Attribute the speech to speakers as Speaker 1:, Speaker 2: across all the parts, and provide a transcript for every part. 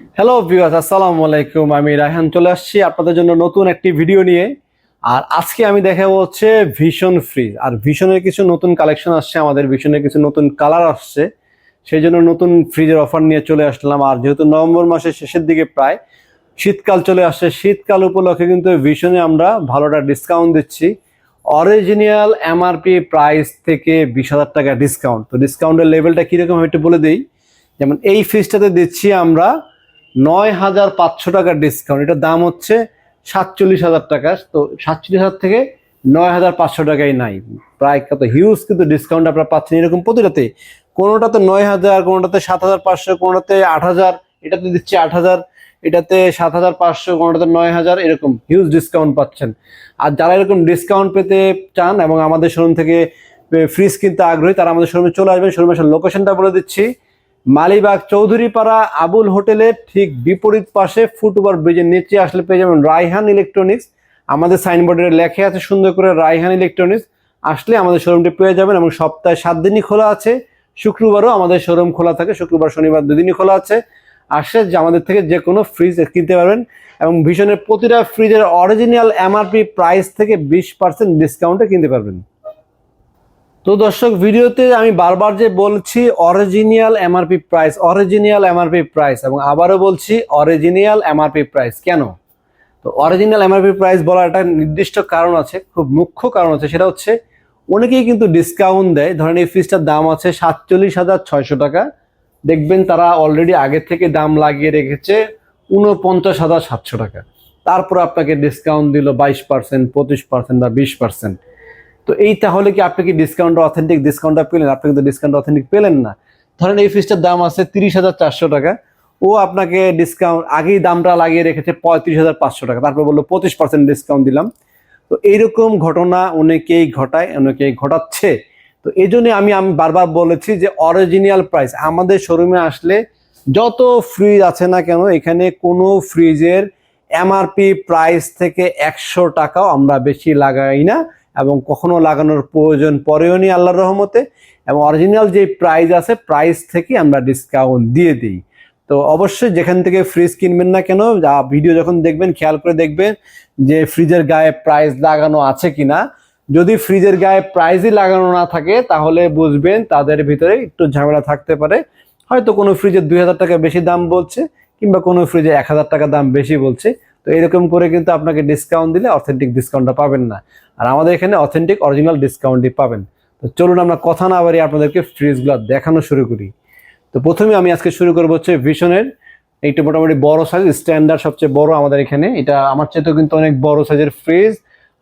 Speaker 1: Hello viewers আসসালামু আলাইকুম। আমি রায়হান চলে আসছি আপনাদের জন্য নতুন একটি ভিডিও নিয়ে। আর আজকে আমি দেখাবো হচ্ছে ভিশন ফ্রিজ আর ভিশনের কিছু নতুন কালেকশন আসছে, আমাদের ভিশনের কিছু নতুন কালার আসছে। সেই জন্য নতুন ফ্রিজের অফার নিয়ে চলে আসলাম। আর যেহেতু নভেম্বর মাসের শেষের দিকে প্রায়, শীতকাল চলে আসছে। শীতকাল উপলক্ষে কিন্তু ভিশনে আমরা ভালোটা ডিসকাউন্ট দিচ্ছি। অরিজিনাল এমআরপি প্রাইস থেকে বিশ হাজার টাকা ডিসকাউন্ট তো ডিসকাউন্টের লেভেলটা কীরকম একটু বলে দিই। যেমন এই ফ্রিজটাতে দিচ্ছি আমরা নয় হাজার পাঁচশো টাকার ডিসকাউন্ট এটার দাম হচ্ছে সাতচল্লিশ হাজার টাকা। তো সাতচল্লিশ হাজার থেকে নয় হাজার পাঁচশো টাকাই নাই। প্রায় কত? হিউজ কিন্তু ডিসকাউন্ট আপনারা পাচ্ছেন এরকম প্রতিটাতে। কোনোটাতে নয় হাজার, কোনোটাতে সাত হাজার পাঁচশো, কোনোটাতে আট হাজার। এটাতে দিচ্ছি আট হাজার, এটাতে সাত হাজার পাঁচশো, কোনোটাতে নয় হাজার। এরকম হিউজ ডিসকাউন্ট পাচ্ছেন। আর যারা এরকম ডিসকাউন্ট পেতে চান এবং আমাদের শোরুম থেকে ফ্রিজ কিনতে আগ্রহী, তারা আমাদের শোরুমে চলে আসবেন। শোরুমের লোকেশনটা বলে দিচ্ছি। মালিবাগ চৌধুরীপাড়া আবুল হোটেলের ঠিক বিপরীত পাশে ফুটওভার ব্রিজের নিচে আসলে পেয়ে যাবেন রাইহান ইলেকট্রনিক্স। আমাদের সাইনবোর্ডে লেখা আছে সুন্দর করে রাইহান ইলেকট্রনিক্স। আসলে আমাদের শোরুমটি পেয়ে যাবেন এবং সপ্তাহে সাত দিনই খোলা আছে। শুক্রবারও আমাদের শোরুম খোলা থাকে, শুক্রবার, শনিবার দুদিনই খোলা আছে। আসে যে আমাদের থেকে যে কোনো ফ্রিজ কিনতে পারবেন এবং ভীষণের প্রতিটা ফ্রিজের অরিজিনাল এমআরপি প্রাইস থেকে বিশ পার্সেন্ট ডিসকাউন্টে কিনতে পারবেন। তো দর্শক, ভিডিওতে আমি বারবার যে বলছি original MRP price original MRP price এবং আবারও বলছি অরিজিনাল এমআরপি প্রাইস কেন? তো অরিজিনাল এমআরপি প্রাইস বলার একটা নির্দিষ্ট কারণ আছে, খুব মুখ্য কারণ আছে, সেটা হচ্ছে অনেকেই কিন্তু ডিসকাউন্ট দেয়। ধরেন এই ফ্রিজটার দাম আছে সাতচল্লিশ হাজার ছয়শো টাকা। দেখবেন তারা অলরেডি আগে থেকে দাম লাগিয়ে রেখেছে উনপঞ্চাশ হাজার সাতশো টাকা। তারপর আপনাকে ডিসকাউন্ট দিল বাইশ পার্সেন্ট পঁচিশ পার্সেন্ট বা বিশ পার্সেন্ট তো এই তাহলে কি আপনি কি ডিসকাউন্ট অথেন্টিক ডিসকাউন্টটা পেলেন? আপনি কিন্তু ডিসকাউন্ট অথেন্টিক পেলেন না। ধরেন এই ফ্রিজটার দাম আছে তিরিশ হাজার চারশো টাকা। ও আপনাকে ডিসকাউন্ট আগেই দামটা লাগিয়ে রেখেছে পঁয়ত্রিশ হাজার পাঁচশো টাকা। তারপর বলল পঁচিশ পার্সেন্ট ডিসকাউন্ট দিলাম। তো এইরকম ঘটনা অনেকেই ঘটায়, অনেকেই ঘটাচ্ছে। তো এই জন্য আমি আমি বারবার বলেছি যে অরিজিনাল প্রাইস আমাদের শোরুমে আসলে যত ফ্রিজ আছে না কেন, এখানে কোনো ফ্রিজের এমআরপি প্রাইস থেকে একশো টাকাও আমরা বেশি লাগাই না। এবং কখনো লাগানোর প্রয়োজন পরেও নি আল্লাহর রহমতে এবং অরিজিনাল যে প্রাইস আছে প্রাইস থেকে আমরা ডিসকাউন্ট দিয়ে দিই। তো অবশ্যই যেখান থেকে ফ্রিজ কিনবেন না কেন, যা ভিডিও যখন দেখবেন, খেয়াল করে দেখবেন যে ফ্রিজের গায়ে প্রাইস লাগানো আছে কিনা। যদি ফ্রিজের গায়ে প্রাইজই লাগানো না থাকে, তাহলে বুঝবেন তাদের ভিতরে একটু ঝামেলা থাকতে পারে। হয়তো কোনো ফ্রিজের দুই হাজার টাকা বেশি দাম বলছে, কিংবা কোনো ফ্রিজে এক হাজার টাকা দাম বেশি বলছে। তো এরকম করে কিন্তু আপনাকে ডিসকাউন্ট দিলে অথেন্টিক ডিসকাউন্টটা পাবেন না। আর আমাদের এখানে অথেন্টিক অরিজিনাল ডিসকাউন্টই পাবেন। তো চলুন আমরা কথা না বাড়ি আপনাদেরকে ফ্রিজগুলো দেখানো শুরু করি। তো প্রথমে আমি আজকে শুরু করব হচ্ছে ভিশনের এইটা মোটামুটি বড় সাইজ স্ট্যান্ডার্ড সবচেয়ে বড় আমাদের এখানে। এটা আমার চাইতেও কিন্তু অনেক বড় সাইজের ফ্রিজ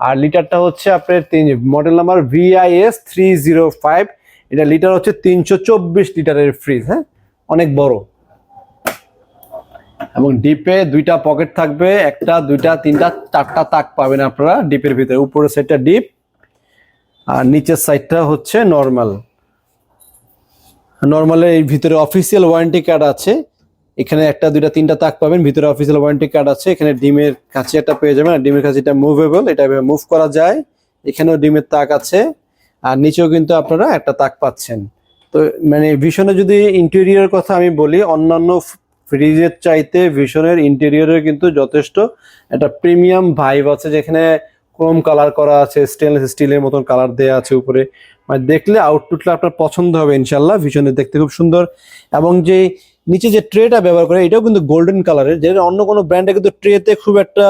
Speaker 1: আর লিটারটা হচ্ছে আপনার তিন model number VIS three zero five এটা লিটার হচ্ছে তিনশো চব্বিশ লিটারের ফ্রিজ হ্যাঁ? অনেক বড়। এবং ডিপে দুইটা পকেট থাকবে, একটা, দুইটা, তিনটা, চারটা তাক পাবেন আপনারা ডিপের ভিতরে। উপরের সাইডটা ডিপ, আর নিচের সাইডটা হচ্ছে নর্মাল নর্মালের এই ভিতরে অফিসিয়াল ওয়ারেন্টি কার্ড আছে। এখানে একটা, দুইটা, তিনটা তাক পাবেন, ভিতরে অফিসিয়াল ওয়ারেন্টি কার্ড আছে। এখানে ডিমের কাছে একটা পেয়ে যাবেন, আর ডিমের কাছে এটা মুভেবল এটা মুভ করা যায়। এখানেও ডিমের তাক আছে, আর নিচেও কিন্তু আপনারা একটা তাক পাচ্ছেন। তো মানে ভীষণে যদি ইন্টেরিয়র কথা আমি বলি, অন্যান্য ফ্রিজের চাইতে ভীষণের ইন্টেরিয়রের কিন্তু যথেষ্ট একটা প্রিমিয়াম ভাইব আছে, যেখানে ক্রোম কালার করা আছে স্টেনলেস স্টিলের মতন কালার দেওয়া আছে উপরে। মানে দেখলে আউটপুটটা আপনার পছন্দ হবে ইনশাল্লাহ ভীষণের দেখতে খুব সুন্দর। এবং যে নিচে যে ট্রেটা ব্যবহার করে, এটাও কিন্তু গোল্ডেন কালারের যেটা অন্য কোনো ব্র্যান্ডে কিন্তু ট্রেতে খুব একটা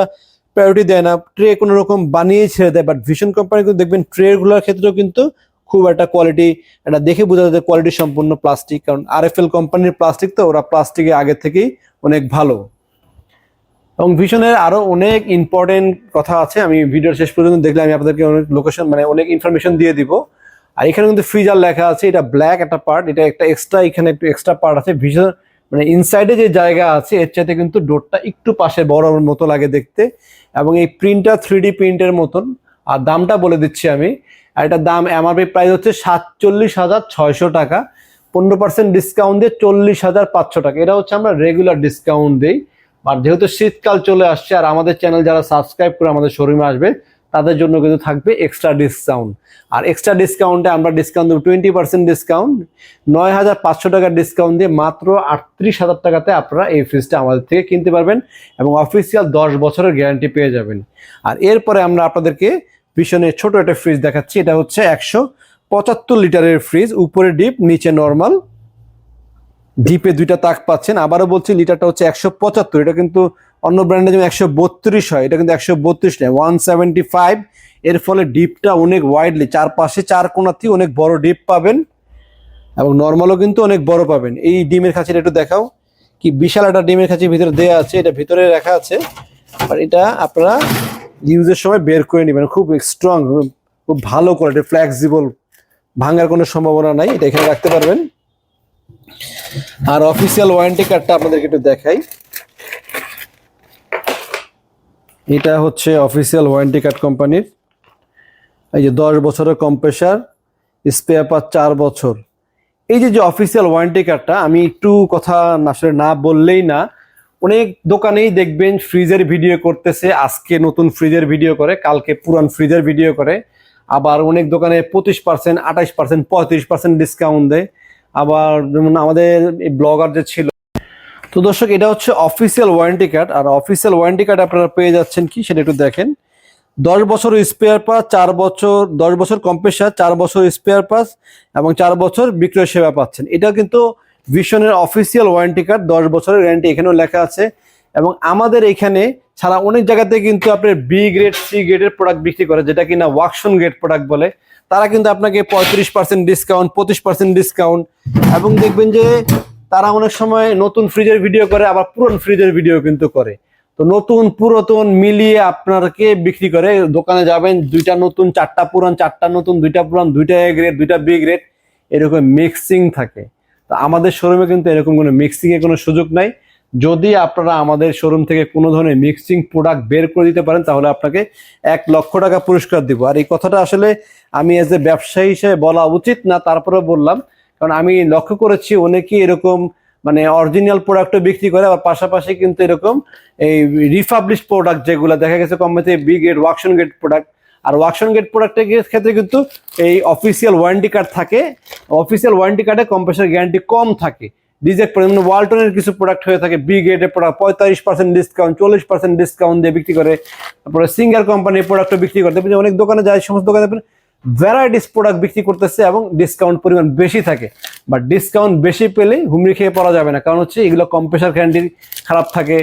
Speaker 1: প্রায়োরিটি দেয় না। ট্রে কোনো রকম বানিয়ে ছেড়ে দেয় বাট ভীষণ কোম্পানি কিন্তু দেখবেন ট্রেগুলোর ক্ষেত্রেও কিন্তু খুব একটা কোয়ালিটি এটা দেখে বোঝা যায় কোয়ালিটি সম্পূর্ণ প্লাস্টিক কারণ আর এফ এল কোম্পানির প্লাস্টিক তো, ওরা প্লাস্টিকে আগে থেকেই অনেক ভালো। এবং ভীষণের আরও অনেক ইম্পর্টেন্ট কথা আছে, আমি ভিডিওর শেষ পর্যন্ত দেখলে আমি আপনাদেরকে অনেক লোকেশন মানে অনেক ইনফরমেশন দিয়ে দিব। আর এখানে কিন্তু ফ্রিজার লেখা আছে, এটা ব্ল্যাক একটা পার্ট এটা একটা এক্সট্রা এখানে একটু এক্সট্রা পার্ট আছে। ভীষণ মানে ইনসাইডে যে জায়গা আছে, এর চাইতে কিন্তু ডোরটা একটু পাশে বড় মতো লাগে দেখতে। এবং এই প্রিন্টটা থ্রি ডি প্রিন্টের মতন। আর দামটা বলে দিচ্ছি আমি আর এটার দাম এমআরপি প্রাইস হচ্ছে সাতচল্লিশ হাজার ছয়শো টাকা। পনেরো পার্সেন্ট ডিসকাউন্ট দিয়ে চল্লিশ হাজার পাঁচশো টাকা। এটা হচ্ছে আমরা রেগুলার ডিসকাউন্ট দিই। আর যেহেতু শীতকাল চলে আসছে, আর আমাদের চ্যানেল যারা সাবস্ক্রাইব করে আমাদের শোরুমে আসবে, তাদের জন্য কিন্তু থাকবে এক্সট্রা ডিসকাউন্ট আর এক্সট্রা ডিসকাউন্টে আমরা ডিসকাউন্ট দেবো টোয়েন্টি পার্সেন্ট ডিসকাউন্ট নয় হাজার পাঁচশো টাকার ডিসকাউন্ট দিয়ে মাত্র আটত্রিশ হাজার টাকাতে আপনারা এই ফ্রিজটা আমাদের থেকে কিনতে পারবেন এবং অফিসিয়াল দশ বছরের গ্যারান্টি পেয়ে যাবেন। আর এরপরে আমরা আপনাদেরকে পিছনে ছোট একটা ফ্রিজ দেখাচ্ছি, এটা হচ্ছে একশো পঁচাত্তর লিটারের ফ্রিজ উপরে ডিপ নিচে নর্মাল ডিপে দুইটা তাক পাচ্ছেন, আবারও বলছি লিটারটা হচ্ছে একশো পঁচাত্তর, এটা কিন্তু অন্য ব্র্যান্ডে যেমন একশো বত্রিশ হয়, এটা কিন্তু একশো বত্রিশ নয় ওয়ান সেভেন্টি ফাইভ এর ফলে ডিপটা অনেক ওয়াইডলি চারপাশে চার কোনাতেই অনেক বড় ডিপ পাবেন এবং নর্মালও কিন্তু অনেক বড় পাবেন। এই ডিমের খাঁচিটা একটু দেখাও, কি বিশাল একটা ডিমের খাঁচি ভিতরে দেওয়া আছে, এটা ভিতরে রাখা আছে। আর এটা আপনারা ইউজের সময় বের করে নেবেন। খুব স্ট্রং খুব ভালো কোয়ালিটি ফ্লেক্সিবল ভাঙার কোনো সম্ভাবনা নাই, এটা এখানে রাখতে পারবেন। আর অফিসিয়াল ওয়ারেন্টি কার্ডটা আপনাদেরকে একটু দেখাই। এটা হচ্ছে অফিসিয়াল ওয়ারেন্টি কার্ড কোম্পানির এই যে দশ বছরের কম্প্রেসার স্পেয়ার পার চার বছর। এই যে যে অফিসিয়াল ওয়ারেন্টি কার্ডটা আমি একটু কথা আসলে না বললেই না অনেক দোকানেই দেখবেন ফ্রিজের ভিডিও করতেছে, আজকে নতুন ফ্রিজের ভিডিও করে, কালকে পুরান ফ্রিজের ভিডিও করে। আবার অনেক দোকানে পঁচিশ পার্সেন্ট আঠাশ পার্সেন্ট পঁয়ত্রিশ পার্সেন্ট ডিসকাউন্ট দেয়। আবার যেমন আমাদের এই ব্লগার যে ছিল। তো দর্শক, এটা হচ্ছে অফিসিয়াল ওয়ারেন্টি কার্ড আর অফিসিয়াল ওয়ারেন্টি কার্ড আপনারা পেয়ে যাচ্ছেন কি, সেটা একটু দেখেন। দশ বছর স্পেয়ার পাস চার বছর, দশ বছর কম্প্রেসার চার বছর স্পেয়ার পাস এবং চার বছর বিক্রয় সেবা পাচ্ছেন। এটা কিন্তু ভিশনের অফিসিয়াল ওয়ারেন্টি কার্ড দশ বছরের গ্যারান্টি এখানেও লেখা আছে। এবং আমাদের এখানে ছাড়া অনেক জায়গাতে কিন্তু আপনার বি গ্রেড সি গ্রেডের প্রোডাক্ট বিক্রি করে, যেটা কিনা ওয়াকশন গ্রেড প্রোডাক্ট বলে। তারা কিন্তু আপনাকে পঁয়ত্রিশ পার্সেন্ট ডিসকাউন্ট পঁচিশ পার্সেন্ট ডিসকাউন্ট এবং দেখবেন যে তারা অনেক সময় নতুন ফ্রিজের ভিডিও করে, আবার পুরন ফ্রিজের ভিডিও কিন্তু করে। তো নতুন, পুরাতন মিলিয়ে আপনাকে বিক্রি করে। দোকানে যাবেন, দুইটা নতুন, চারটা পুরান, চারটা নতুন, দুইটা পুরান, দুইটা এ গ্রেড দুইটা বি গ্রেড এরকম মিক্সিং থাকে। আমাদের শোরুমে কিন্তু এরকম কোনো মিক্সিং এর কোনো সুযোগ নাই। যদি আপনারা আমাদের শোরুম থেকে কোনো ধরনের মিক্সিং প্রোডাক্ট বের করে দিতে পারেন, তাহলে আপনাকে এক লক্ষ টাকা পুরস্কার দিব। আর এই কথাটা আসলে আমি এজ এ ব্যবসায়ী হিসেবে বলা উচিত না তারপরে বললাম। কারণ আমি লক্ষ্য করেছি অনেকেই এরকম মানে অরিজিনাল প্রোডাক্টও বিক্রি করে, আবার পাশাপাশি কিন্তু এরকম এই রিফাবলিশ প্রোডাক্ট যেগুলো দেখা গেছে কমতে B grade auction grade product আর ওয়াকশন গেট প্রোডাক্টের ক্ষেত্রে কিন্তু এই অফিসিয়াল ওয়ারেন্টি কার্ড থাকে। অফিসিয়াল ওয়ারেন্টি কার্ডে কম্প্রেসার গ্যারান্টি কম থাকে। ডিজেক্ট যেমন ওয়ালটনের কিছু প্রোডাক্ট হয়ে থাকে। বি গ্রেডের প্রোডাক্ট পঁয়তাল্লিশ পার্সেন্ট ডিসকাউন্ট চল্লিশ পার্সেন্ট ডিসকাউন্ট দিয়ে বিক্রি করে। তারপরে সিঙ্গার কোম্পানির প্রোডাক্টও বিক্রি করে। দেখবেন অনেক দোকানে যায়, সমস্ত দোকানে ভ্যারাইটিস প্রোডাক্ট বিক্রি করতেছে এবং ডিসকাউন্ট পরিমাণ বেশি থাকে। বাট ডিসকাউন্ট বেশি পেলে হুমড়ি খেয়ে পড়া যাবে না। কারণ হচ্ছে এগুলো কম্প্রেসার গ্যারান্টি খারাপ থাকে।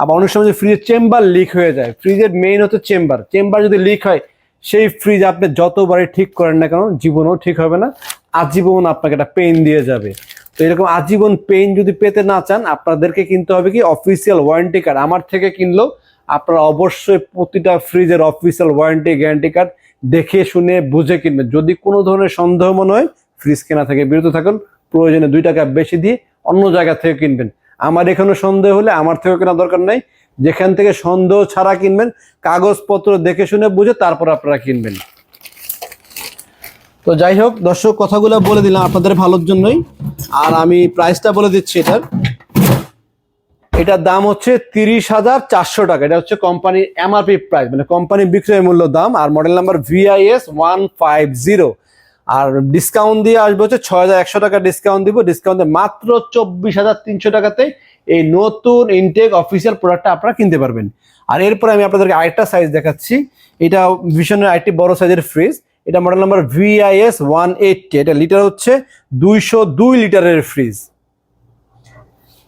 Speaker 1: আবার অনেক সময় ফ্রিজের চেম্বার লিক হয়ে যায়। ফ্রিজের মেইন হচ্ছে চেম্বার চেম্বার যদি লিক হয় সেই ফ্রিজ আপনি যতবারই ঠিক করেন না কেন, জীবনও ঠিক হবে না, আজীবন আপনাকে একটা পেইন দিয়ে যাবে। তো এরকম আজীবন পেইন যদি পেতে না চান, আপনাদেরকে কিনতে হবে কি অফিসিয়াল ওয়ারেন্টি কার্ড আমার থেকে কিনলেও আপনারা অবশ্যই প্রতিটা ফ্রিজের অফিসিয়াল ওয়ারেন্টি গ্যারান্টি কার্ড দেখে শুনে বুঝে কিনবেন। যদি কোনো ধরনের সন্দেহ মনে হয় ফ্রিজ কেনা থেকে বিরত থাকুন। প্রয়োজনে দুই টাকা বেশি দিয়ে অন্য জায়গা থেকে কিনবেন। আমার এখানে সন্দেহ হলে আমার থেকে কেনা দরকার নাই। যেখান থেকে সন্দেহ ছাড়া কিনবেন, কাগজপত্র দেখে শুনে বুঝে তারপর আপনারা কিনবেন। তো যাই হোক, দর্শক, কথাগুলো বলে দিলাম আপনাদের ভালোর জন্যই। আর আমি প্রাইসটা বলে দিচ্ছি এটার। এটার দাম হচ্ছে তিরিশ হাজার চারশো টাকা। এটা হচ্ছে কোম্পানির এমআরপি প্রাইস মানে কোম্পানির বিক্রয় মূল্য দাম। আর model number VIS one five zero আর ডিসকাউন্ট দিয়ে আসবে হচ্ছে ছয় হাজার একশো টাকা ডিসকাউন্ট দিব। ডিসকাউন্টে মাত্র চব্বিশ হাজার তিনশো টাকাতে এই নতুন ইনটেক অফিসিয়াল প্রোডাক্টটা আপনারা কিনতে পারবেন। আর এরপরে আমি আপনাদেরকে আরেকটা সাইজ দেখাচ্ছি। এটা ভীষণের আরেকটি বড় সাইজের ফ্রিজ এটা model number VIS one eighty এটা লিটার হচ্ছে দুইশো দুই লিটারের ফ্রিজ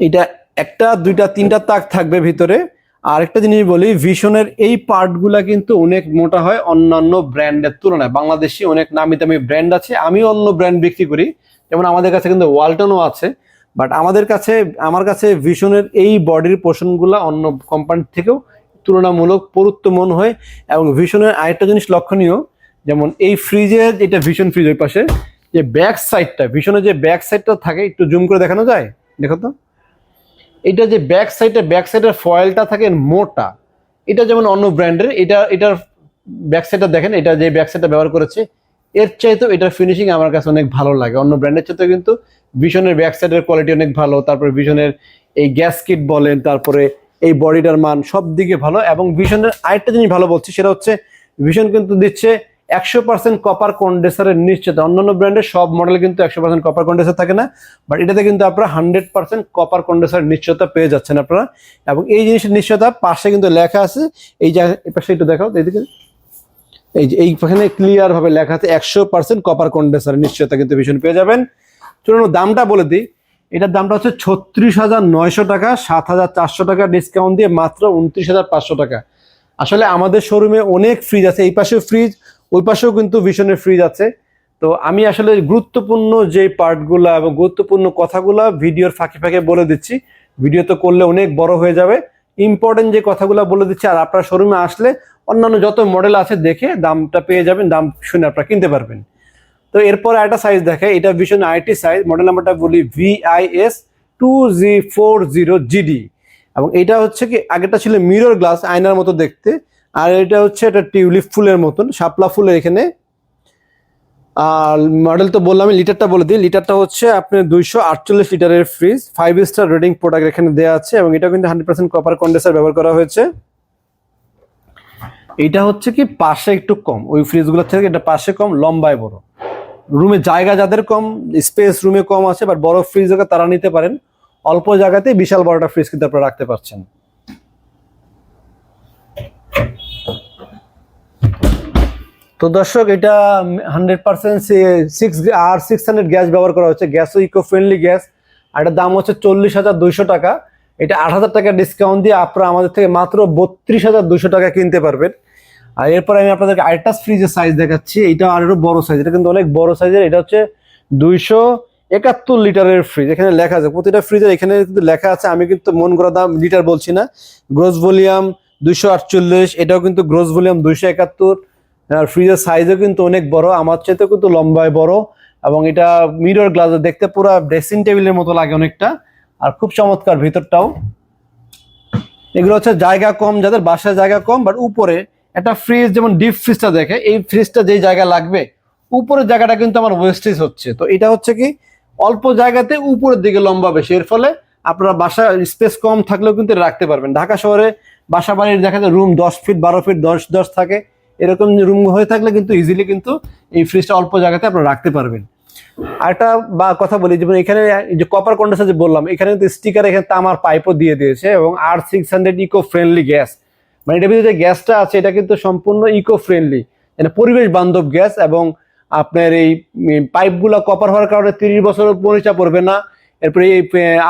Speaker 1: এটা একটা, দুইটা, তিনটা তাক থাকবে ভিতরে। আর একটা জিনিস বলি ভিশনের এই পার্টগুলা কিন্তু অনেক মোটা হয় অন্যান্য ব্র্যান্ডের তুলনায়। বাংলাদেশি অনেক নামি দামি ব্র্যান্ড আছে। আমি অন্য ব্র্যান্ড বিক্রি করি। যেমন আমাদের কাছে কিন্তু ওয়ালটনও আছে। বাট আমাদের কাছে, আমার কাছে ভিশনের এই বডির পোর্শনগুলো অন্য কোম্পানির থেকেও তুলনামূলক পরুত্ব মন হয় এবং ভিশনের আরেকটা জিনিস লক্ষণীয়, যেমন এই ফ্রিজের এটা ভিশন ফ্রিজ ওই পাশে, যে ব্যাক সাইডটা ভিশনের যে ব্যাক সাইডটা থাকে, একটু জুম করে দেখানো যায়? দেখো তো। এটা যে ব্যাক সাইডটা ব্যাক সাইডের ফয়েলটা থাকে মোটা, এটা যেমন অন্য ব্র্যান্ডের এটা, এটার ব্যাক সাইডটা দেখেন, এটা যে ব্যাক সাইডটা ব্যবহার করেছে এর চাইতেও এটার ফিনিশিং আমার কাছে অনেক ভালো লাগে। অন্য ব্র্যান্ডের চাইতেও কিন্তু ভিশনের ব্যাক সাইডের কোয়ালিটি অনেক ভালো, তারপরে ভিশনের এই গ্যাস কিট বলেন, তারপরে এই বডিটার মান সব দিকে ভালো এবং ভিশনের আরেকটা জিনিস ভালো বলছি, সেটা হচ্ছে ভিশন কিন্তু দিচ্ছে একশো পার্সেন্ট কপার কন্ডেন্সারের নিশ্চিত অন্যান্য ব্র্যান্ডের সব মডেল কিন্তু একশো পার্সেন্ট কপার কন্ডেসার থাকে না বাট এটাতে কিন্তু আপনারা হান্ড্রেড পার্সেন্ট কপার কন্ডেন্সার নিশ্চয়তা পেয়ে যাচ্ছেন আপনারা। এবং এই জিনিসের নিশ্চয়তা পাশে কিন্তু লেখা আছে, এই জায়গায় পাশে একটু দেখাও, এইদিকে। এই যে, এইখানে ক্লিয়ার ভাবে লেখা আছে, একশো পার্সেন্ট কপার কন্ডেন্সার নিশ্চয়তা কিন্তু ভীষণ পেয়ে যাবেন। চলুন দামটা বলে দিই। এটার দামটা হচ্ছে ছত্রিশ হাজার নয়শো টাকা, সাত হাজার চারশো টাকা ডিসকাউন্ট দিয়ে মাত্র উনত্রিশ হাজার পাঁচশো টাকা। আসলে আমাদের শোরুমে অনেক ফ্রিজ আছে, এই পাশেও ফ্রিজ ওই পাশেও কিন্তু ভীষণের ফ্রিজ আছে। তো আমি আসলে গুরুত্বপূর্ণ যে পার্টগুলো এবং গুরুত্বপূর্ণ কথাগুলো ভিডিওর ফাঁকে ফাঁকে বলে দিচ্ছি। ভিডিও তো করলে অনেক বড় হয়ে যাবে। ইম্পর্টেন্ট যে কথাগুলো বলে দিচ্ছি, আর আপনার শোরুমে আসলে অন্যান্য যত মডেল আছে দেখে দামটা পেয়ে যাবেন, দাম শুনে আপনারা কিনতে পারবেন। তো এরপর একটা সাইজ দেখে এটা ভীষণ আইটি সাইজ মডেল নাম্বারটা বলি VIS two G four zero GD এবং এটা হচ্ছে কি আগেটা ছিল মিরর গ্লাস আয়নার মতো দেখতে, আর এটা হচ্ছে এটা টিউলিপ ফুলের মতন, শাপলা ফুলের এখানে। আর মডেল তো বললাম, আমি লিটারটা বলে দিই লিটারটা হচ্ছে আপনার দুইশো আটচল্লিশ লিটারের fridge five star rating product এখানে দেওয়া আছে, এবং এটা কিন্তু হান্ড্রেড পার্সেন্ট কপার কন্ডেসার ব্যবহার করা হয়েছে। এটা হচ্ছে কি পাশে একটু কম, ওই ফ্রিজগুলোর থেকে এটা পাশে কম, লম্বায় বড়। রুমে জায়গা যাদের কম স্পেস রুমে কম আছে বাট বড় ফ্রিজ তারা নিতে পারেন। অল্প জায়গাতে বিশাল বড়টা ফ্রিজ কিন্তু আপনারা রাখতে পারছেন। তো দর্শক, এটা হান্ড্রেড পার্সেন্ট সিক্স আর সিক্স হান্ড্রেড গ্যাস ব্যবহার করা হচ্ছে। গ্যাসও ইকো ফ্রেন্ডলি গ্যাস, আর এটার দাম হচ্ছে চল্লিশ হাজার দুইশো টাকা। এটা আট হাজার টাকা ডিসকাউন্ট দিয়ে আপনারা আমাদের থেকে মাত্র বত্রিশ হাজার দুশো টাকা কিনতে পারবেন। আর এরপর আমি আপনাদেরকে আরেকটা ফ্রিজের সাইজ দেখাচ্ছি। এটা আরও বড় সাইজ এটা কিন্তু অনেক বড় সাইজের এটা হচ্ছে দুইশো একাত্তর লিটারের ফ্রিজ এখানে লেখা আছে, প্রতিটা ফ্রিজের এখানে কিন্তু লেখা আছে, আমি কিন্তু মন করা দাম লিটার বলছি না। গ্রোস ভলিউম দুইশো আটচল্লিশ, এটাও কিন্তু গ্রোস ভলিউম দুইশো একাত্তর। আর ফ্রিজের সাইজও কিন্তু অনেক বড়, আমার চাইতেও কিন্তু লম্বায় বড়। এবং এটা মিরর গ্লাস দেখতে পুরো ড্রেসিং টেবিলের মতো লাগে অনেকটা। আর খুব চমৎকার ভিতরটাও। এগুলো হচ্ছে জায়গা কম, যাদের বাসায় জায়গা কম বাট উপরে একটা ফ্রিজ যেমন ডিপ ফ্রিজটা দেখে, এই ফ্রিজটা যেই জায়গা লাগবে, উপরের জায়গাটা কিন্তু আমার ওয়েস্টেজ হচ্ছে। তো এটা হচ্ছে কি, অল্প জায়গাতে উপরের দিকে লম্বা বেশি। এর ফলে আপনারা বাসা স্পেস কম থাকলেও কিন্তু রাখতে পারবেন। ঢাকা শহরে বাসা বাড়ির দেখা যায় রুম দশ ফিট বারো ফিট দশ দশ থাকে। এরকম রুম হয়ে থাকলে কিন্তু ইজিলি কিন্তু এই ফ্রিজটা অল্প জায়গাতে আপনারা রাখতে পারবেন। আরেকটা বা কথা বলি, যেমন এখানে যে কপার কন্ডেন্সার যে বললাম, এখানে কিন্তু স্টিকার এখানে তামার পাইপও দিয়ে দিয়েছে এবং R six hundred eco friendly gas মানে এটার ভিতরে যে গ্যাসটা আছে, এটা কিন্তু সম্পূর্ণ ইকো ফ্রেন্ডলি এটা পরিবেশ বান্ধব গ্যাস এবং আপনার এই পাইপগুলো কপার হওয়ার কারণে তিরিশ বছর পরিচা পড়বে না। এরপরে এই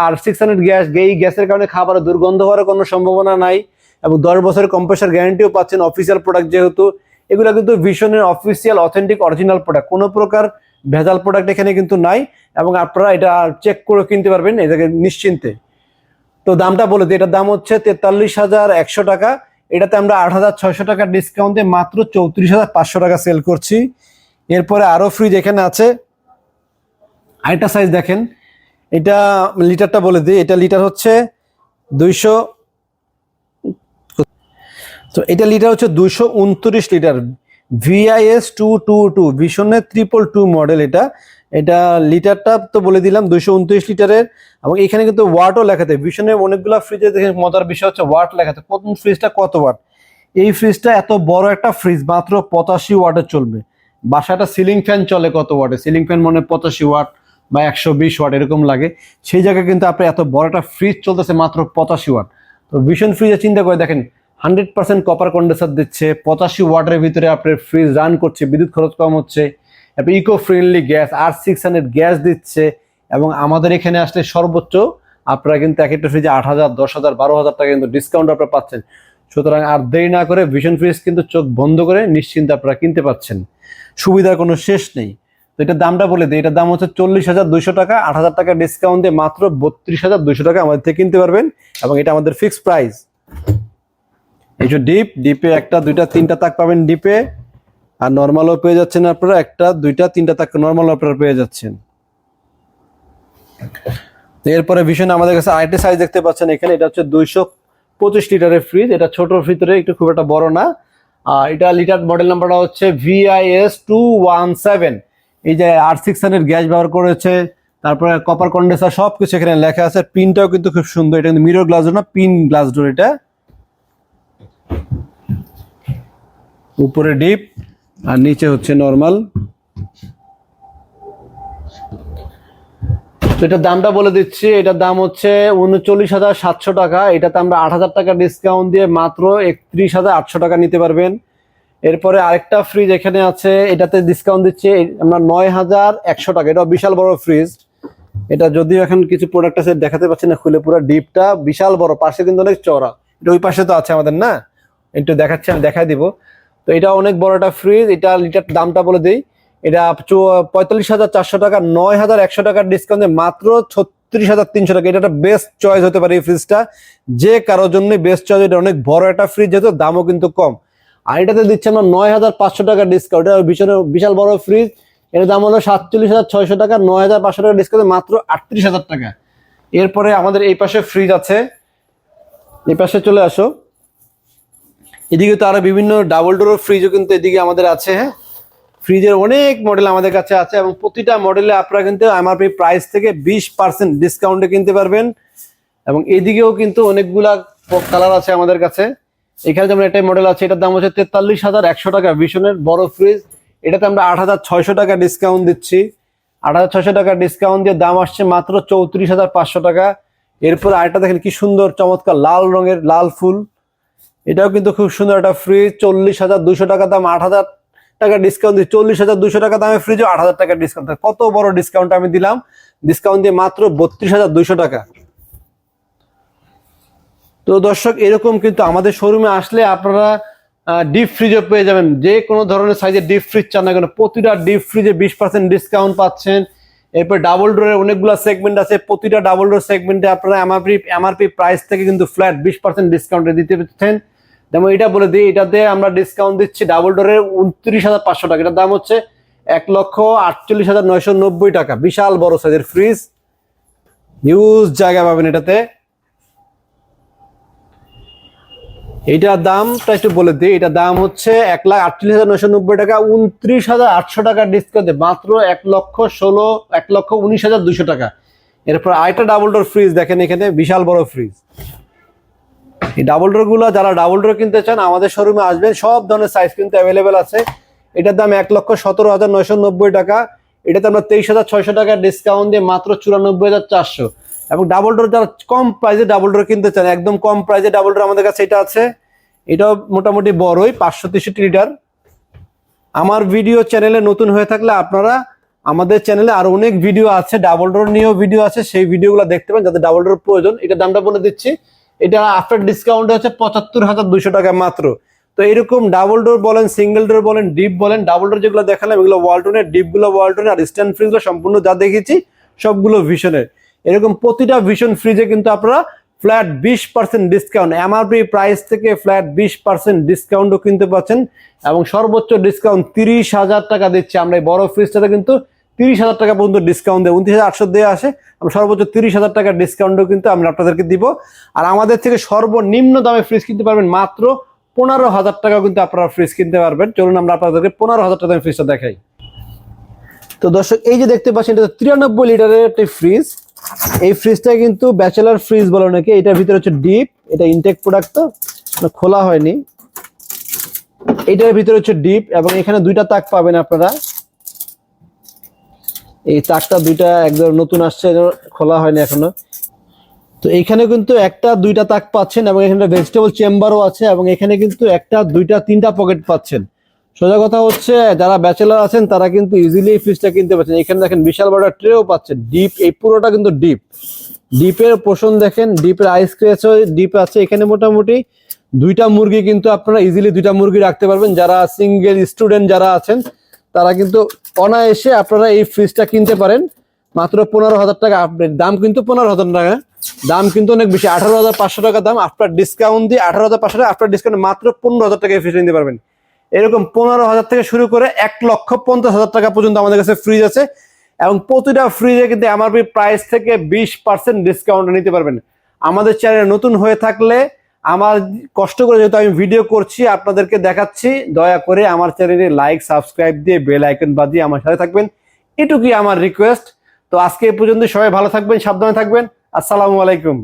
Speaker 1: আর সিক্স হান্ড্রেড গ্যাস এই গ্যাসের কারণে খাবারের দুর্গন্ধ হওয়ার কোনো সম্ভাবনা নাই এবং দশ বছরের কম্প্রেসার গ্যারান্টিও পাচ্ছেন অফিসিয়াল প্রোডাক্ট যেহেতু। এগুলো কিন্তু ভীষণের অফিসিয়াল অথেন্টিক অরিজিনাল প্রোডাক্ট কোনো প্রকার ভেজাল প্রোডাক্ট এখানে কিন্তু নাই এবং আপনারা এটা চেক করে কিনতে পারবেন, এটাকে নিশ্চিন্তে। তো দামটা বলে দিই, এটার দাম হচ্ছে তেতাল্লিশ হাজার একশো টাকা। এটাতে আমরা আট হাজার ছয়শো টাকার ডিসকাউন্ট মাত্র চৌত্রিশ হাজার পাঁচশো টাকা সেল করছি। এরপরে আরও ফ্রিজ এখানে আছে। আরেকটা সাইজ দেখেন। এটা লিটারটা বলে দিই। এটা লিটার হচ্ছে দুইশো তো এটা লিটার হচ্ছে দুইশো উনত্রিশ litre VIS two two two ভীষণের triple two model এটা। এটা লিটারটা তো বলে দিলাম, দুইশো উনত্রিশ লিটারের, এবং এখানে কিন্তু ওয়াটও লেখাতে ভীষণের অনেকগুলো ফ্রিজে দেখে মজার বিষয় হচ্ছে ওয়াট লেখাতে কোন ফ্রিজটা কত ওয়াট? এই ফ্রিজটা এত বড় একটা ফ্রিজ মাত্র পঁচাশি ওয়াটে চলবে। বাসাটা সিলিং ফ্যান চলে কত ওয়াটে? সিলিং ফ্যান মনে পঁচাশি ওয়াট বা একশো বিশ ওয়াট এরকম লাগে। সেই জায়গায় কিন্তু আপনি এত বড় একটা ফ্রিজ চলতেছে মাত্র পঁচাশি ওয়াট। তো ভীষণ ফ্রিজে চিন্তা করে দেখেন হান্ড্রেড পার্সেন্ট কপার কন্ডেন্সার দিচ্ছে, পঁচাশি ওয়াটের ভিতরে আপনার ফ্রিজ রান করছে, বিদ্যুৎ খরচ কম হচ্ছে। তারপর eco friendly gas R six hundred gas দিচ্ছে, এবং আমাদের এখানে আসলে সর্বোচ্চ আপনারা কিন্তু এক একটা ফ্রিজে আট হাজার, দশ হাজার, বারো হাজার টাকা কিন্তু ডিসকাউন্ট আপনারা পাচ্ছেন। সুতরাং আর দেরি না করে ভীষণ ফ্রিজ কিন্তু চোখ বন্ধ করে নিশ্চিন্তে আপনারা কিনতে পাচ্ছেন। সুবিধার কোনো শেষ নেই। তো এটার দামটা বলে দিই, এটার দাম হচ্ছে চল্লিশ হাজার দুইশো টাকা, আট হাজার টাকা ডিসকাউন্ট দিয়ে মাত্র বত্রিশ হাজার দুইশো টাকা আমাদের থেকে কিনতে পারবেন, এবং এটা আমাদের ফিক্সড প্রাইস এই যে ডিপ ডিপে একটা, দুইটা, তিনটা তাক পাবেন ডিপে আর নর্মালও পেয়ে যাচ্ছেন আপনারা একটা, দুইটা, তিনটা তাক নর্মাল আপনারা পেয়ে যাচ্ছেন। এরপরে ভীষণ আমাদের কাছে আরেকটি সাইজ দেখতে পাচ্ছেন এখানে, এটা হচ্ছে দুইশো পঁচিশ লিটারের ফ্রিজ এটা ছোটোর ভিতরে, একটু খুব একটা বড় না। আর এটা লিটার মডেল নাম্বারটা হচ্ছে ভিআইএস টু ওয়ান সেভেন এই যে আর সিক্স হান্ড্রেড গ্যাস ব্যবহার করেছে, তারপরে কপার কন্ডেন্সার সব কিছু এখানে লেখা আছে পিনটাও কিন্তু খুব সুন্দর, এটা কিন্তু মিরর গ্লাস না পিন গ্লাস ডোর এটা। উপরে ডিপ আর নিচে হচ্ছে নর্মাল তো এটার দামটা বলে দিচ্ছি, এটার দাম হচ্ছে উনচল্লিশ হাজার সাতশো টাকা। এটাতে আমরা আট হাজার টাকা ডিসকাউন্ট দিয়ে মাত্র একত্রিশ হাজার আটশো টাকা নিতে পারবেন। এরপরে আরেকটা ফ্রিজ এখানে আছে, এটাতে ডিসকাউন্ট দিচ্ছে আমরা নয় হাজার একশো টাকা। এটা বিশাল বড় ফ্রিজ এটা যদিও এখন কিছু প্রোডাক্ট আছে, দেখাতে পাচ্ছি না খুলে, পুরো ডিপটা বিশাল বড়, পাশে কিন্তু অনেক চড়া এটা ওই পাশে তো আছে আমাদের, না? একটু দেখাচ্ছি, আমি দেখাই দিব। তো এটা অনেক বড় একটা ফ্রিজ এটা লিটার দামটা বলে দিই। এটা পঁয়তাল্লিশ হাজার চারশো টাকা, নয় হাজার একশো টাকার ডিসকাউন্টে মাত্র ছত্রিশ হাজার তিনশো টাকা। এটা একটা বেস্ট চয়েস হতে পারে এই ফ্রিজটা যে কারোর জন্য বেস্ট চয়েস এটা অনেক বড় একটা ফ্রিজ যেহেতু দামও কিন্তু কম। আর এটাতে দিচ্ছে আমরা নয় হাজার পাঁচশো টাকার ডিসকাউন্ট এটা ভীষণ বিশাল বড় ফ্রিজ এর দাম হলো সাতচল্লিশ হাজার ছয়শো টাকা, নয় হাজার পাঁচশো টাকা ডিসকাউন্টে মাত্র আটত্রিশ হাজার টাকা। এরপরে আমাদের এই পাশে ফ্রিজ আছে। এই পাশে চলে আসো। এদিকে তো আরও বিভিন্ন ডাবল ডোর ফ্রিজও কিন্তু এদিকে আমাদের আছে হ্যাঁ? ফ্রিজের অনেক মডেল আমাদের কাছে আছে এবং প্রতিটা মডেলে আপনারা কিন্তু এমআরপি প্রাইস থেকে বিশ পার্সেন্ট ডিসকাউন্টে কিনতে পারবেন। এবং এদিকেও কিন্তু অনেকগুলা কালার আছে আমাদের কাছে। এখানে যেমন একটা মডেল আছে, এটার দাম হচ্ছে তেতাল্লিশ হাজার একশো টাকা। ভীষণের বড় ফ্রিজ এটাতে আমরা আট হাজার ছয়শো টাকা ডিসকাউন্ট দিচ্ছি। আট হাজার ছয়শো টাকা ডিসকাউন্ট দিয়ে দাম আসছে মাত্র চৌত্রিশ হাজার পাঁচশো টাকা। এরপর আরেকটা দেখেন কি সুন্দর, চমৎকার লাল রঙের, লাল ফুল। এটাও কিন্তু খুব সুন্দর একটা ফ্রিজ চল্লিশ হাজার দুশো টাকা দাম, আট হাজার টাকা ডিসকাউন্ট দিয়ে চল্লিশ হাজার দুশো টাকা দামে ফ্রিজও আট হাজার টাকা ডিসকাউন্ট কত বড় ডিসকাউন্ট আমি দিলাম? ডিসকাউন্ট দিয়ে মাত্র বত্রিশ হাজার দুশো টাকা। তো দর্শক, এরকম কিন্তু আমাদের শোরুমে আসলে আপনারা ডিপ ফ্রিজও পেয়ে যাবেন। যে কোনো ধরনের সাইজের ডিপ ফ্রিজ চান না কেন, প্রতিটা ডিপ ফ্রিজে বিশ পার্সেন্ট ডিসকাউন্ট পাচ্ছেন। এরপর ডাবল ডোরের অনেকগুলো সেগমেন্ট আছে, প্রতিটা ডাবল ডোর সেগমেন্টে আপনারা এমআরপি এমআরপি প্রাইস থেকে কিন্তু ফ্ল্যাট বিশ পার্সেন্ট ডিসকাউন্টে দিতে পারছেন যেমন এটা বলে দিই, এটাতে আমরা ডিসকাউন্ট দিচ্ছি ডাবল ডোরের উনত্রিশ হাজার পাঁচশো টাকা। এটার দাম হচ্ছে এক লক্ষ আটচল্লিশ হাজার নয়শো নব্বই টাকা। বিশাল বড় সাইজের ফ্রিজ হিউজ জায়গা পাবেন এটাতে। এইটার দামটা একটু বলে দিই, এটার দাম হচ্ছে এক লাখ আটচল্লিশ হাজার নয়শো নব্বই টাকা। উনত্রিশ হাজার আটশো টাকা ডিসকাউন্টে মাত্র এক লক্ষ ষোলো, এক লক্ষ উনিশ হাজার দুশো টাকা। এরপর আরেকটা ডাবল ডোর ফ্রিজ দেখেন এখানে, বিশাল বড় ফ্রিজ এই ডাবল ডোরগুলো যারা ডাবল ডোর কিনতে চান, আমাদের শোরুমে আসবেন। সব ধরনের সাইজ কিন্তু অ্যাভেলেবেল আছে। এটার দাম এক লক্ষ সতেরো হাজার নয়শো নব্বই টাকা। এটাতে আমরা তেইশ হাজার ছয়শো টাকা ডিসকাউন্ট দিয়ে মাত্র চুরানব্বই হাজার চারশো। এবং ডাবল ডোর যারা কম প্রাইসে ডাবল ডোর কিনতে চান, একদম কম প্রাইসে ডাবল ডোর আমাদের কাছে এটা আছে। এটাও মোটামুটি বড়ই, পাঁচশো তেষট্টি লিটার। আমার ভিডিও চ্যানেলে নতুন হয়ে থাকলে আপনারা আমাদের চ্যানেলে আরও অনেক ভিডিও আছে ডাবল ডোর নিয়েও ভিডিও আছে। সেই ভিডিওগুলো দেখতে পাবেন যাদের ডাবল ডোর প্রয়োজন। এটা দামটা বলে দিচ্ছি। এটা আফটার ডিসকাউন্ট হচ্ছে পঁচাত্তর হাজার দুশো টাকা মাত্র। তো এরকম ডাবল ডোর বলেন সিঙ্গেল ডোর বলেন ডিপ বলেন ডাবল ডোর যেগুলো দেখালাম, এগুলো ওয়ালটনের ডিপগুলো ওয়ালটনের আর স্ট্যান্ড ফ্রিজগুলো সম্পূর্ণ যা দেখেছি সবগুলো ভিশনের এরকম প্রতিটা ভিশন ফ্রিজে কিন্তু আপনারা ফ্ল্যাট বিশ পার্সেন্ট ডিসকাউন্ট এমআরপি প্রাইস থেকে ফ্ল্যাট বিশ পার্সেন্ট ডিসকাউন্টও কিনতে পাচ্ছেন। এবং সর্বোচ্চ ডিসকাউন্ট তিরিশ হাজার টাকা দিচ্ছি আমরা। এই বড় ফ্রিজটাতে কিন্তু তিরিশ হাজার টাকা পর্যন্ত ডিসকাউন্ট দেয়। উনত্রিশ হাজার আটশো দেওয়া আসে। আমরা সর্বোচ্চ তিরিশ হাজার টাকার ডিসকাউন্টও কিন্তু আমরা আপনাদেরকে দিব। আর আমাদের থেকে সর্বনিম্ন দামে ফ্রিজ কিনতে পারবেন মাত্র পনেরো হাজার টাকা কিন্তু আপনারা ফ্রিজ কিনতে পারবেন। চলুন আমরা আপনাদেরকে পনেরো হাজার টাকা ফ্রিজটা দেখাই। তো দর্শক, এই যে দেখতে পাচ্ছেন, এটা তিরানব্বই লিটারের একটি ফ্রিজ এই ফ্রিজটা কিন্তু ব্যাচেলার ফ্রিজ বলে নাকি এটার ভিতরে হচ্ছে ডিপ এটা ইনটেক প্রোডাক্ট তো। খোলা হয়নি। এটার ভিতরে হচ্ছে ডিপ এবং এখানে দুইটা তাক পাবেন আপনারা। এই তাকটা দুইটা একদম নতুন আসছে খোলা হয়নি এখনও। তো এখানে কিন্তু একটা, দুইটা তাক পাচ্ছেন এবং এখানে ভেজিটেবল চেম্বারও আছে এবং এখানে কিন্তু একটা, দুইটা, তিনটা পকেট পাচ্ছেন। সোজা কথা হচ্ছে, যারা ব্যাচেলার আছেন, তারা কিন্তু ইজিলি এই ফ্রিজটা কিনতে পারছেন এখানে দেখেন বিশাল বড় ট্রেও পাচ্ছেন। ডিপ এই পুরোটা কিন্তু ডিপ ডিপের পোষণ দেখেন ডিপের আইস ক্রেচ ডিপ আছে। এখানে মোটামুটি দুইটা মুরগি কিন্তু আপনারা ইজিলি দুইটা মুরগি রাখতে পারবেন। যারা সিঙ্গেল স্টুডেন্ট যারা আছেন তারা কিন্তু অনায়াসে আপনারা এই ফ্রিজটা কিনতে পারেন। মাত্র পনেরো হাজার টাকা আপডেট দাম কিন্তু পনেরো হাজার টাকা। দাম কিন্তু অনেক বেশি। আঠারো হাজার পাঁচশো টাকা দাম। আফটার ডিসকাউন্ট দিয়ে আঠারো হাজার পাঁচশো টাকা আফটার ডিসকাউন্ট মাত্র পনেরো হাজার টাকা ফ্রিজ নিতে পারবেন। এরকম পনেরো হাজার থেকে শুরু করে এক লক্ষ পঞ্চাশ হাজার টাকা পর্যন্ত আমাদের কাছে ফ্রিজ আছে। এবং প্রতিটা ফ্রিজে কিন্তু এমআরপি প্রাইস থেকে বিশ পার্সেন্ট ডিসকাউন্ট নিতে পারবেন। আমাদের চ্যানেল নতুন হয়ে থাকলে আমার কষ্ট করে যেহেতু আমি ভিডিও করছি, আপনাদেরকে দেখাচ্ছি, দয়া করে আমার চ্যানেলে লাইক সাবস্ক্রাইব দিয়ে বেল আইকন বাজিয়ে আমার সাথে থাকবেন। এটুকুই আমার রিকোয়েস্ট তো আজকে এ পর্যন্ত সবাই ভালো থাকবেন, সাবধানে থাকবেন। আসসালামু আলাইকুম।